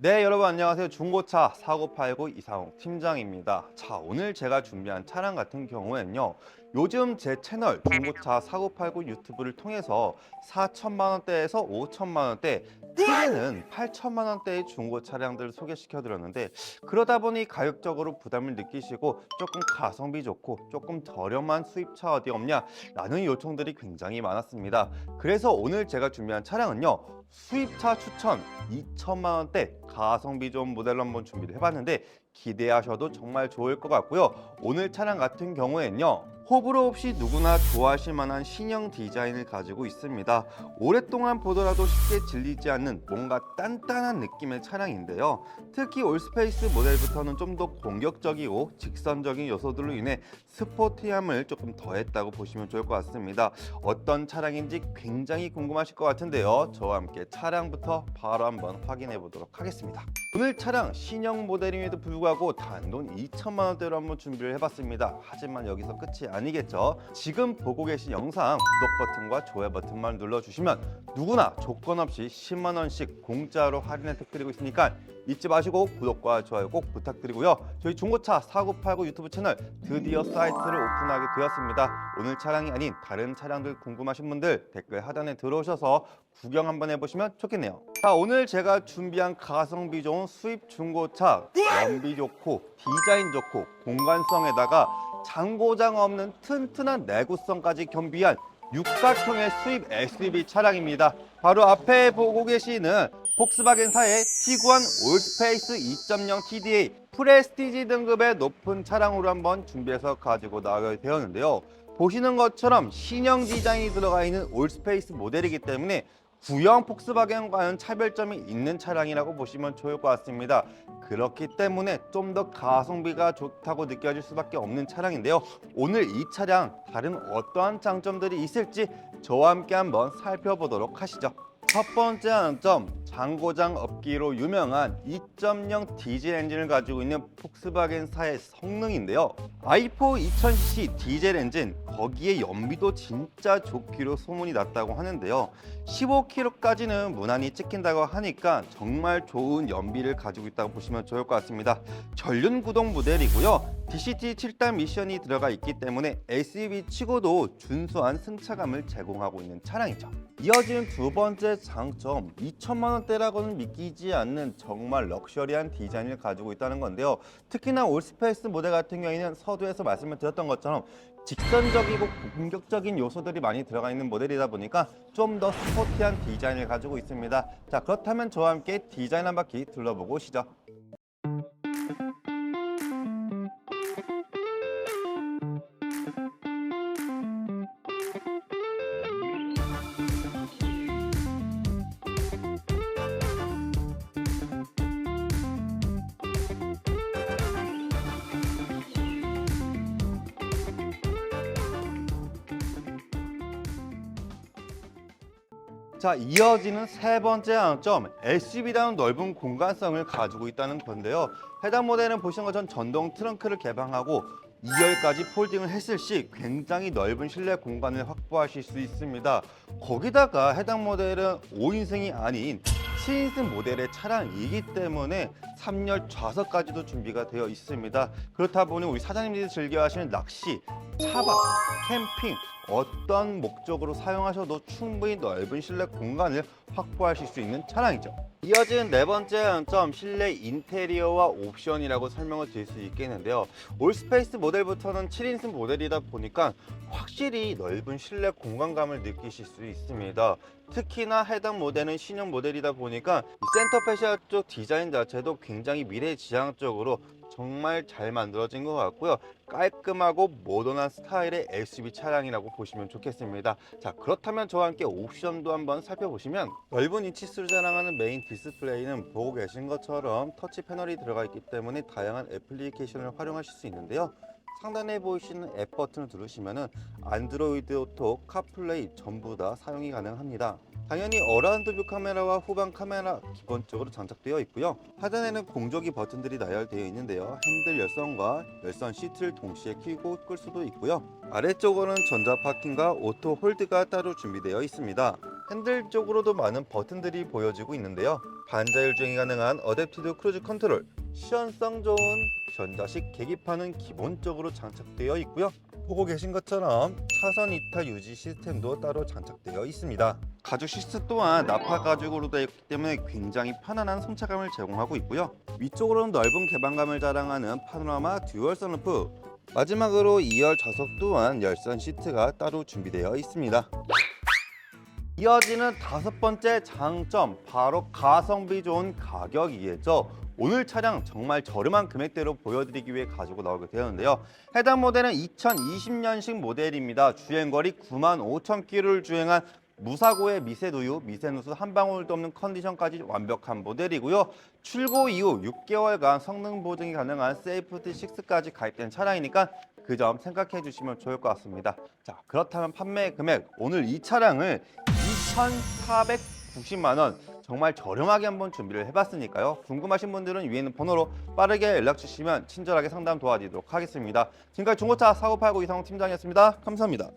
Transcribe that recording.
네 여러분 안녕하세요. 중고차 사고 팔고 이상욱 팀장입니다. 자 오늘 제가 준비한 차량 같은 경우에는요 요즘 제 채널 중고차 사고 팔고 유튜브를 통해서 4천만 원대에서 5천만 원대 크게는 8천만 원대의 중고 차량들을 소개시켜 드렸는데 그러다 보니 가격적으로 부담을 느끼시고 조금 가성비 좋고 조금 저렴한 수입차 어디 없냐 라는 요청들이 굉장히 많았습니다 그래서 오늘 제가 준비한 차량은요 수입차 추천 2천만 원대 가성비 좋은 모델로 한번 준비를 해봤는데 기대하셔도 정말 좋을 것 같고요. 오늘 차량 같은 경우에는요. 호불호 없이 누구나 좋아하실 만한 신형 디자인을 가지고 있습니다. 오랫동안 보더라도 쉽게 질리지 않는 뭔가 단단한 느낌의 차량인데요. 특히 올스페이스 모델부터는 좀 더 공격적이고 직선적인 요소들로 인해 스포티함을 조금 더했다고 보시면 좋을 것 같습니다. 어떤 차량인지 굉장히 궁금하실 것 같은데요. 저와 함께 차량부터 바로 한번 확인해 보도록 하겠습니다. 오늘 차량 신형 모델임에도 불구하고 단돈 2천만 원대로 한번 준비를 해봤습니다. 하지만 여기서 끝이 아니 겠죠. 지금 보고 계신 영상 구독 버튼과 좋아요 버튼만 눌러주시면 누구나 조건 없이 10만 원씩 공짜로 할인 혜택 드리고 있으니까 잊지 마시고 구독과 좋아요 꼭 부탁드리고요. 저희 중고차 사고팔고 유튜브 채널 드디어 사이트를 오픈하게 되었습니다. 오늘 차량이 아닌 다른 차량들 궁금하신 분들 댓글 하단에 들어오셔서 구경 한번 해보시면 좋겠네요. 자 오늘 제가 준비한 가성비 좋은 수입 중고차 연비 좋고 디자인 좋고 공간성에다가 장고장 없는 튼튼한 내구성까지 겸비한 육각형의 수입 SUV 차량입니다. 바로 앞에 보고 계시는 폭스바겐사의 티구안 올스페이스 2.0 TDA 프레스티지 등급의 높은 차량으로 한번 준비해서 가지고 나가게 되었는데요. 보시는 것처럼 신형 디자인이 들어가 있는 올스페이스 모델이기 때문에 구형 폭스바겐과는 차별점이 있는 차량이라고 보시면 좋을 것 같습니다. 그렇기 때문에 좀 더 가성비가 좋다고 느껴질 수밖에 없는 차량인데요. 오늘 이 차량 다른 어떠한 장점들이 있을지 저와 함께 한번 살펴보도록 하시죠. 첫 번째 장점, 장고장 없기로 유명한 2.0 디젤 엔진을 가지고 있는 폭스바겐사의 성능인데요. i4 2000cc 디젤 엔진, 거기에 연비도 진짜 좋기로 소문이 났다고 하는데요. 15km까지는 무난히 찍힌다고 하니까 정말 좋은 연비를 가지고 있다고 보시면 좋을 것 같습니다. 전륜 구동 모델이고요. DCT 7단 미션이 들어가 있기 때문에 SUV 치고도 준수한 승차감을 제공하고 있는 차량이죠. 이어지는 두 번째 장점, 2천만 원대라고는 믿기지 않는 정말 럭셔리한 디자인을 가지고 있다는 건데요. 특히나 올스페이스 모델 같은 경우에는 서두에서 말씀을 드렸던 것처럼 직선적이고 공격적인 요소들이 많이 들어가 있는 모델이다 보니까 좀 더 스포티한 디자인을 가지고 있습니다. 자 그렇다면 저와 함께 디자인 한 바퀴 둘러보고 오시죠. 자 이어지는 세 번째 장점 SUV다운 넓은 공간성을 가지고 있다는 건데요. 해당 모델은 보시는 것처럼 전동 트렁크를 개방하고 2열까지 폴딩을 했을 시 굉장히 넓은 실내 공간을 확보하실 수 있습니다. 거기다가 해당 모델은 5인승이 아닌 7인승 모델의 차량이기 때문에 3열 좌석까지도 준비가 되어 있습니다 그렇다 보니 우리 사장님들이 즐겨 하시는 낚시, 차박, 캠핑 어떤 목적으로 사용하셔도 충분히 넓은 실내 공간을 확보하실 수 있는 차량이죠. 이어지는 네 번째 장점 실내 인테리어와 옵션이라고 설명을 드릴 수 있겠는데요. 올스페이스 모델부터는 7인승 모델이다 보니까 확실히 넓은 실내 공간감을 느끼실 수 있습니다. 특히나 해당 모델은 신형 모델이다 보니 까이 센터 페시아 쪽 디자인 자체도 굉장히 미래지향적으로 정말 잘 만들어진 것 같고요. 깔끔하고 모던한 스타일의 SUV 차량이라고 보시면 좋겠습니다. 자 그렇다면 저와 함께 옵션도 한번 살펴보시면 넓은 인치수를 자랑하는 메인 디스플레이는 보고 계신 것처럼 터치 패널이 들어가 있기 때문에 다양한 애플리케이션을 활용하실 수 있는데요. 상단에 보이시는 앱 버튼을 누르시면 안드로이드 오토, 카플레이 전부 다 사용이 가능합니다. 당연히 어라운드 뷰 카메라와 후방 카메라 기본적으로 장착되어 있고요. 하단에는 공조기 버튼들이 나열되어 있는데요. 핸들 열선과 열선 시트를 동시에 켜고 끌 수도 있고요. 아래쪽으로는 전자 파킹과 오토 홀드가 따로 준비되어 있습니다. 핸들 쪽으로도 많은 버튼들이 보여지고 있는데요. 반자율 주행이 가능한 어댑티브 크루즈 컨트롤, 시연성 좋은 전자식 계기판은 기본적으로 장착되어 있고요. 보고 계신 것처럼 차선 이탈 유지 시스템도 따로 장착되어 있습니다. 가죽 시트 또한 나파 가죽으로 되어 있기 때문에 굉장히 편안한 승차감을 제공하고 있고요. 위쪽으로는 넓은 개방감을 자랑하는 파노라마 듀얼 선루프 마지막으로 2열 좌석 또한 열선 시트가 따로 준비되어 있습니다. 이어지는 다섯 번째 장점 바로 가성비 좋은 가격이겠죠. 오늘 차량 정말 저렴한 금액대로 보여드리기 위해 가지고 나오게 되었는데요. 해당 모델은 2020년식 모델입니다. 주행거리 9만 5천 킬로를 주행한 무사고의 미세누유, 미세누수 한 방울도 없는 컨디션까지 완벽한 모델이고요. 출고 이후 6개월간 성능 보증이 가능한 세이프티 6까지 가입된 차량이니까 그 점 생각해 주시면 좋을 것 같습니다. 자, 그렇다면 판매 금액 오늘 이 차량을 2,490만 원 정말 저렴하게 한번 준비를 해봤으니까요. 궁금하신 분들은 위에 있는 번호로 빠르게 연락 주시면 친절하게 상담 도와드리도록 하겠습니다. 지금까지 중고차 사고팔고 이상호 팀장이었습니다. 감사합니다.